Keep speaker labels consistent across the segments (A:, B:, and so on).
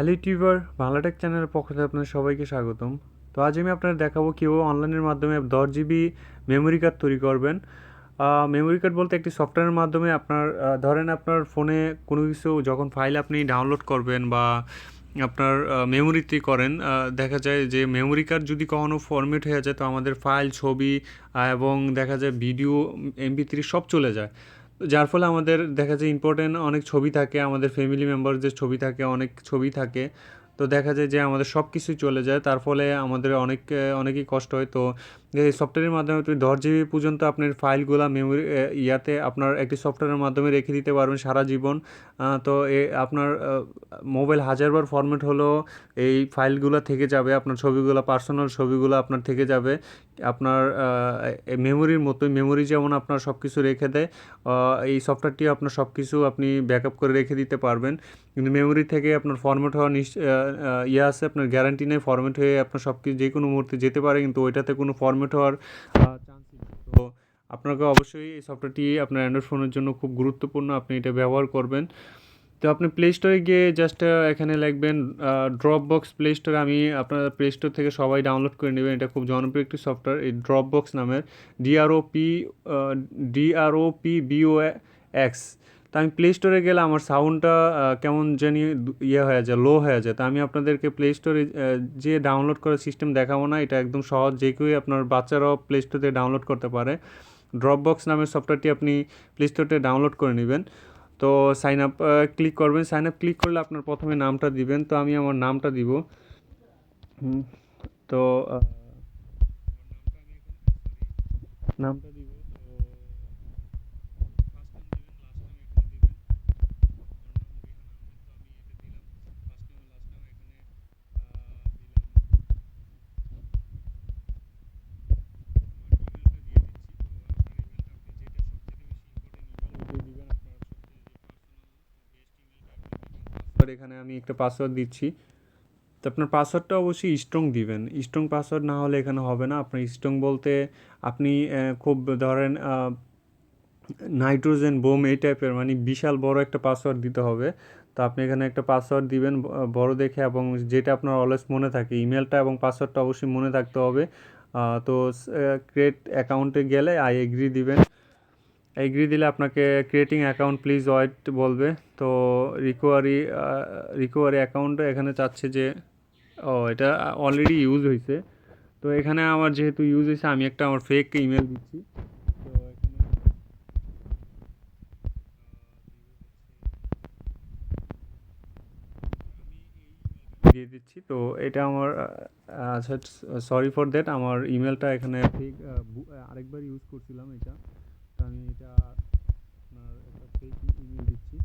A: Hello YouTuber Bangla Tech চ্যানেলের পক্ষ থেকে আপনাদের সবাইকে স্বাগতম। তো আজ আমি আপনাদের দেখাবো কীভাবে অনলাইনের মাধ্যমে দশ জিবি মেমোরি কার্ড তৈরি করবেন। মেমোরি কার্ড বলতে একটি সফটওয়্যারের মাধ্যমে আপনার ধরেন আপনার ফোনে কোনো কিছু যখন ফাইল আপনি ডাউনলোড করবেন বা আপনার মেমোরিতে করেন দেখা যায় যে মেমোরি কার্ড যদি কখনো ফরম্যাট হয়ে যায় তো আমাদের ফাইল ছবি এবং দেখা যায় ভিডিও এমপি সব চলে যায়। যার ফলে আমাদের দেখা যায় ইম্পর্টেন্ট অনেক ছবি থাকে, আমাদের ফ্যামিলি মেম্বারদের ছবি থাকে, অনেক ছবি থাকে। তো দেখা যায় যে আমাদের সব কিছুই চলে যায়, তার ফলে আমাদের অনেক, অনেকই কষ্ট হয়। তো এই সফটওয়্যারের মাধ্যমে তুমি দশ জিবি পর্যন্ত আপনার ফাইলগুলো মেমোরি ইয়াতে আপনার একটি সফটওয়্যারের মাধ্যমে রেখে দিতে পারবেন সারা জীবন। তো এ আপনার মোবাইল হাজারবার ফরম্যাট হলেও এই ফাইলগুলো থেকে যাবে আপনার ছবিগুলো পার্সোনাল ছবিগুলো আপনার থেকে যাবে। আপনার মেমোরির মতোই মেমোরি যেমন আপনার সব কিছু রেখে দেয় এই সফটওয়্যারটি আপনার সব কিছু আপনি ব্যাকআপ করে রেখে দিতে পারবেন। কিন্তু মেমোরি থেকে আপনার ফরম্যাট হওয়ার নিশ্চ আহ, আহ, ইয়ে আছে আপনার গ্যারান্টি নেই ফরম্যাট হয়ে আপনার সব কিছু যে কোনো মুহূর্তে যেতে পারে কিন্তু ওইটাতে কোনো ফরম্যাট হওয়ার চান্স তো আপনাকে অবশ্যই এই সফটওয়্যারটি আপনার অ্যান্ড্রয়েড ফোনের জন্য খুব গুরুত্বপূর্ণ, আপনি এটা ব্যবহার করবেন। তো আপনি প্লে স্টোরে গিয়ে জাস্ট এখানে লিখবেন ড্রপ বক্স প্লে স্টোরে আমি আপনার প্লে স্টোর থেকে সবাই ডাউনলোড করে নেবেন। এটা খুব জনপ্রিয় একটি সফটওয়্যার এই ড্রপ বক্স নামের D R O P D R O P B O X তো আমি প্লে স্টোরে গেলে আমার সাউন্ডটা কেমন জানি ইয়ে হয়ে যায় লো হয়ে যায়। তো আমি আপনাদেরকে প্লে স্টোরে যে ডাউনলোড করার সিস্টেম দেখাবো না, এটা একদম সহজ, যে কেউই আপনার বাচ্চারাও প্লে স্টোর থেকে ডাউনলোড করতে পারে। ড্রপ বক্স নামের সফটওয়্যারটি আপনি প্লে স্টোরে ডাউনলোড করে নেবেন। তো সাইন আপ ক্লিক করবেন। সাইন আপ ক্লিক করলে আপনার প্রথমে নামটা দিবেন। তো আমি আমার নামটা দিব। তো নামটা দিব তো ফার্স্ট নেম দিবেন লাস্ট নেম এখানে দিবেন আমার নাম আমার নাম রিহান আহমেদ তো আমি এটা দিলাম ফার্স্ট নেম লাস্ট নেম এখানে দিবেন আর আমার ইমেলটা দিয়ে দিচ্ছি তো আপনার ইমেলটা আপনি যেটা সবথেকে বেশি ইম্পর্টেন্ট ইমেল ওইটাই দিবেন আপনার সবচেয়ে যে পার্সোনাল বেস্ট ইমেলটা আপনি পাসওয়ার্ড এখানে আমি একটা পাসওয়ার্ড দিচ্ছি। তো আপনার পাসওয়ার্ডটা অবশ্যই স্ট্রং দিবেন। স্ট্রং পাসওয়ার্ড না হলে এখানে হবে না। আপনার স্ট্রং বলতে আপনি খুব ধরেন নাইট্রোজেন বোম এই টাইপের মানে বিশাল বড় একটা পাসওয়ার্ড দিতে হবে। তো আপনি এখানে একটা পাসওয়ার্ড দিবেন বড় দেখে এবং যেটা আপনার অলওয়েজ মনে থাকে ইমেলটা এবং পাসওয়ার্ডটা অবশ্যই মনে থাকতে হবে। তো ক্রিয়েট অ্যাকাউন্টে গেলে আই এগ্রি দিবেন। এগ্রি দিলে আপনাকে ক্রিয়েটিং অ্যাকাউন্ট প্লিজ ওয়াইট বলবে। তো রিকোয়ারি রিকোয়ারি অ্যাকাউন্ট এখানে চাচ্ছে যে, ও, এটা অলরেডি ইউজ হয়েছে তো এখানে আমার যেহেতু ইউজ হয়েছে আমি একটা আমার ফেক ইমেল দিচ্ছি। দিয়ে দিচ্ছি। তো এটা আমার আচ্ছা সরি ফর দ্যাট আমার ইমেলটা এখানে ঠিক আরেকবার ইউজ করছিলাম এটা তো আমি এটা আপনার একটা ফেক ইমেল দিচ্ছি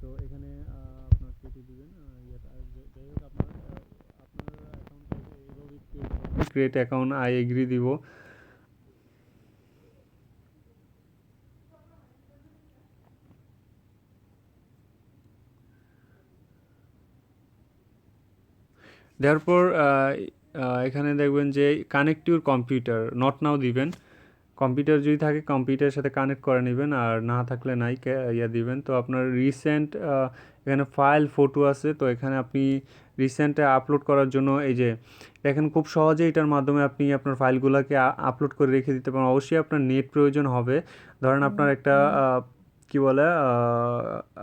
A: তো এখানে আহ, আপনার কেটে দিবেন আহ, ইয়েটা যে- যাই হোক আপনার আহ, আপনার অ্যাকাউন্টটা এইভাবে ক্রিয়েট অ্যাকাউন্ট আই এগ্রি দিব। দেওয়ার পর এখানে দেখবেন যে connect your computer not now দিবেন। কম্পিউটার যদি থাকে কম্পিউটারের সাথে কানেক্ট করে নেবেন আর না থাকলে নাই ইয়া দিবেন। তো আপনার রিসেন্ট এখানে ফাইল ফটো আছে তো এখানে আপনি রিসেন্টে আপলোড করার জন্য এই যে দেখেন খুব সহজে এটার মাধ্যমে আপনি আপনার ফাইলগুলোকে আপলোড করে রেখে দিতে পারেন। অবশ্যই আপনার নেট প্রয়োজন হবে। ধরেন আপনার একটা কি বলে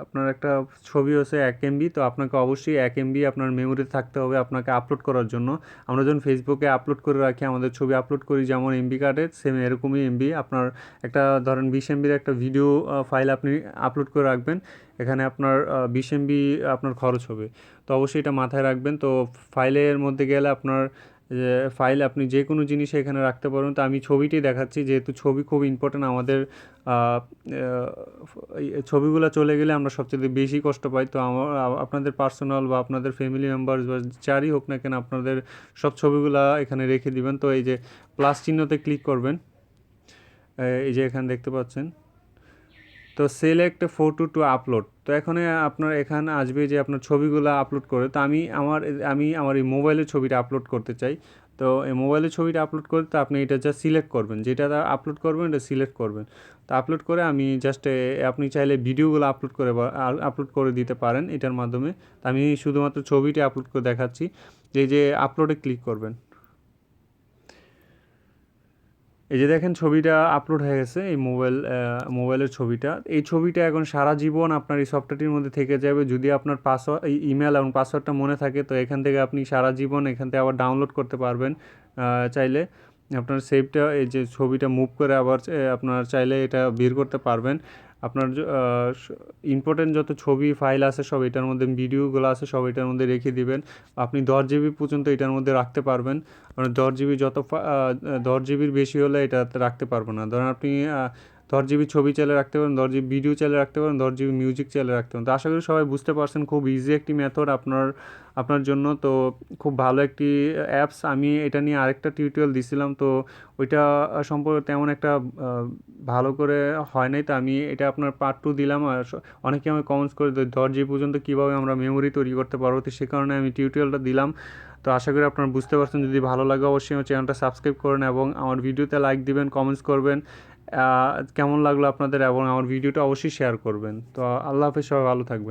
A: আপনার একটা ছবি হচ্ছে এক এমবি তো আপনাকে অবশ্যই এক এমবি আপনার মেমোরিতে থাকতে হবে আপনাকে আপলোড করার জন্য। আমরা যখন ফেসবুকে আপলোড করে রাখি, আমাদের ছবি আপলোড করি যেমন এমবি কার্ডে সেম এরকমই এমবি আপনার একটা ধরেন বিশ এমবির একটা ভিডিও ফাইল আপনি আপলোড করে রাখবেন, এখানে আপনার বিশ এমবি আপনার খরচ হবে। তো অবশ্যই এটা মাথায় রাখবেন। তো ফাইলের মধ্যে গেলে আপনার ফাইল আপনি যে কোনো জিনিস এখানে রাখতে পারবেন। তো আমি ছবিটি দেখাচ্ছি, যেহেতু ছবি খুব ইম্পর্ট্যান্ট আমাদের ছবিগুলো চলে গেলে আমরা সবচেয়ে বেশি কষ্ট পাই। তো আমার, আপনাদের পার্সোনাল বা আপনাদের ফ্যামিলি মেম্বার্স বা যারই হোক না কেন আপনাদের সব ছবিগুলো এখানে রেখে দিবেন। তো এই যে প্লাস চিহ্নতে ক্লিক করবেন, এই যে এখানে দেখতে পাচ্ছেন। তো সিলেক্ট ফটো টু আপলোড তো এখানে আপনার, এখানে আসবে যে আপনার ছবিগুলো আপলোড করে। তো আমি আমার আমি আমার এই মোবাইলের ছবিটা আপলোড করতে চাই। তো এই মোবাইলের ছবিটা আপলোড করে করতে আপনি এটা জাস্ট সিলেক্ট করবেন। যেটা আপলোড করবেন, এটা সিলেক্ট করবেন। তো আপলোড করে আমি জাস্ট আপনি চাইলে ভিডিওগুলো আপলোড করে আপলোড করে দিতে পারেন এটার মাধ্যমে। তো আমি শুধুমাত্র ছবিটি আপলোড করে দেখাচ্ছি। এই যে আপলোডে ক্লিক করবেন। এই যে দেখেন ছবিটা আপলোড হয়ে গেছে, এই মোবাইল মোবাইলের ছবিটা। এই ছবিটা এখন সারা জীবন আপনার এই সফটওয়্যারটির মধ্যে থেকে যাবে। যদি আপনার পাসওয়ার্ড এই ইমেল এবং পাসওয়ার্ডটা মনে থাকে, তো এখান থেকে আপনি সারা জীবন এখান থেকে আবার ডাউনলোড করতে পারবেন চাইলে। আপনার সেভটা এই যে ছবিটা মুভ করে আবার আপনার চাইলে এটা বের করতে পারবেন। আপনার ইম্পর্টেন্ট যত ছবি ফাইল আছে সব এটার মধ্যে ভিডিওগুলো আছে সব এটার মধ্যে রেখে দিবেন। আপনি দশ জিবি পর্যন্ত এটার মধ্যে রাখতে পারবেন। মানে দশ জিবি যত দশ জিবির বেশি হলে এটা রাখতে পারব না। ধরেন আপনি দশ জিবি ছবি চালে রাখতে পারেন, দশ ভিডিও চালে রাখতে পারেন, দশ জিবি মিউজিক চালে রাখতে পারেন। তো আশা করি সবাই বুঝতে পারছেন, খুব ইজি একটি মেথড আপনার আপনার জন্য। তো খুব ভালো একটি অ্যাপস আমি এটা নিয়ে আরেকটা টিউটোরিয়াল দিছিলাম। তো ওইটা সম্পর্কে তেমন একটা ভালো করে হয় নাই। তো আমি এটা আপনার পার্ট টু দিলাম। আর অনেকে আমি কমেন্টস করে দশ পর্যন্ত কীভাবে আমরা মেমোরি তৈরি করতে পারব। তো সে কারণে আমি টিউটোরিয়ালটা দিলাম। তো আশা করি আপনারা বুঝতে পারছেন। যদি ভালো লাগে অবশ্যই আমার চ্যানেলটা সাবস্ক্রাইব করেন এবং আমার ভিডিওতে লাইক দিবেন কমেন্টস করবেন। কেমন লাগল আপনাদের এবং আমার ভিডিওটা অবশ্যই শেয়ার করবেন। তো আল্লাহ হাফেজ, সবাই ভালো থাকবেন।